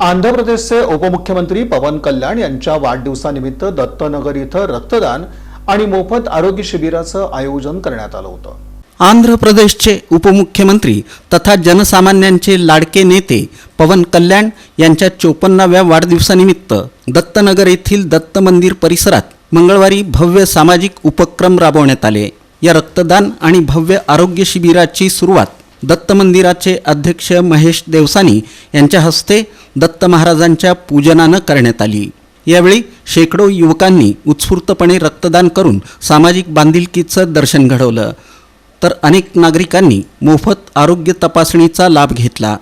आंध्र प्रदेशचे उपमुख्यमंत्री पवन कल्याण यांच्या वाढदिवसानिमित्त दत्तनगर इथं रक्तदान आणि मोफत आरोग्य शिबिराचं आयोजन करण्यात आलं होतं. आंध्र प्रदेशचे उपमुख्यमंत्री तथा जनसामान्यांचे लाडके नेते पवन कल्याण यांच्या चोपन्नाव्या वाढदिवसानिमित्त दत्तनगर येथील दत्त मंदिर परिसरात मंगळवारी भव्य सामाजिक उपक्रम राबवण्यात आले. या रक्तदान आणि भव्य आरोग्य शिबिराची सुरुवात दत्त मंदिराचे अध्यक्ष महेश देवसानी यांच्या हस्ते दत्त महाराजांच्या पूजनानं करण्यात आली. यावेळी शेकडो युवकांनी उत्स्फूर्तपणे रक्तदान करून सामाजिक बांधिलकीचं दर्शन घडवलं. तर अनेक नागरिकांनी मोफत आरोग्य तपासणीचा लाभ घेतला.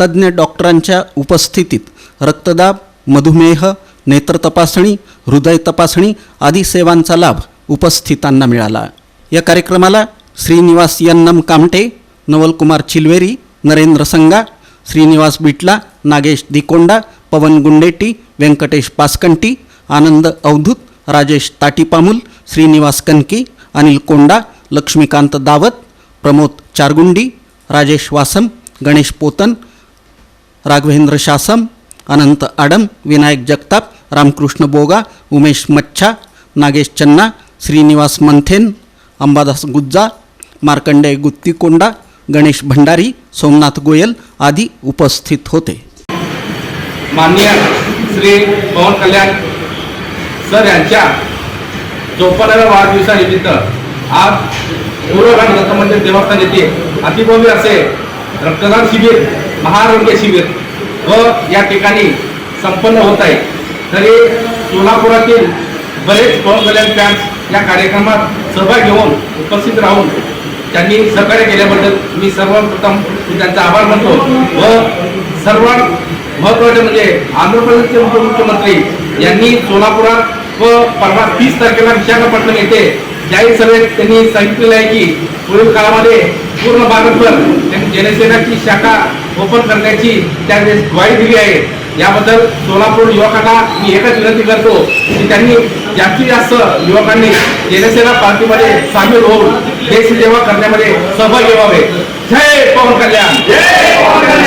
तज्ज्ञ डॉक्टरांच्या उपस्थितीत रक्तदाब मधुमेह नेत्र तपासणी हृदय तपासणी आदी सेवांचा लाभ उपस्थितांना मिळाला. या कार्यक्रमाला श्रीनिवास यन्नम कामटे नवलकुमार चिलवेरी नरेंद्र संगा श्रीनिवास बिटला नागेश दिकोंडा पवन गुंडेटी व्यंकटेश पासकंटी आनंद अवधूत राजेश ताटीपामुल श्रीनिवास कनकी अनिल कोंडा लक्ष्मीकांत दावत प्रमोद चारगुंडी राजेश वासम गणेश पोतन राघवेंद्र शासम अनंत आडम विनायक जगताप रामकृष्ण बोगा उमेश मच्छा नागेश चन्ना श्रीनिवास मंथेन अंबादास गुज्जा मार्कंडेय गुत्तीकोंडा गणेश भंडारी सोमनाथ गोयल आदी उपस्थित होते. माननीय श्री पवन कल्याण सर यांच्या चोपन्नाव्या वाढदिवसानिमित्त आज पूर्वघाट दत्त मंदिर देवस्थान येथे अतिभव्य असे रक्तदान शिबिर महारोग्य शिबिर व या ठिकाणी संपन्न होत आहे. तरी सोलापुरातील बरेच पवन कल्याण फॅन्स या कार्यक्रमात सहभाग घेऊन उपस्थित राहून त्यांनी सहकार्य केल्याबद्दल मी सर्वप्रथम त्यांचा आभार मानतो व सर्वात महत्त्वाचे म्हणजे आंध्र प्रदेशचे उपमुख्यमंत्री यांनी सोलापुरात व परवा तीस तारखेला विशाखापट्टणम येथे जाहीर सभेत त्यांनी सांगितलेलं आहे की पुढील काळामध्ये पूर्ण भारतभर त्यांनी जनसेनाची शाखा ओपन करण्याची त्यावेळेस ग्वाही दिली आहे. याबद्दल सोलापूर युवकांना मी एकच विनंती करतो की त्यांनी जास्तीत जास्त युवकांनी जनसेना पार्टीमध्ये सामील होऊन देशसेवा करण्यामध्ये सहभागी व्हावे. जय पवन कल्याण.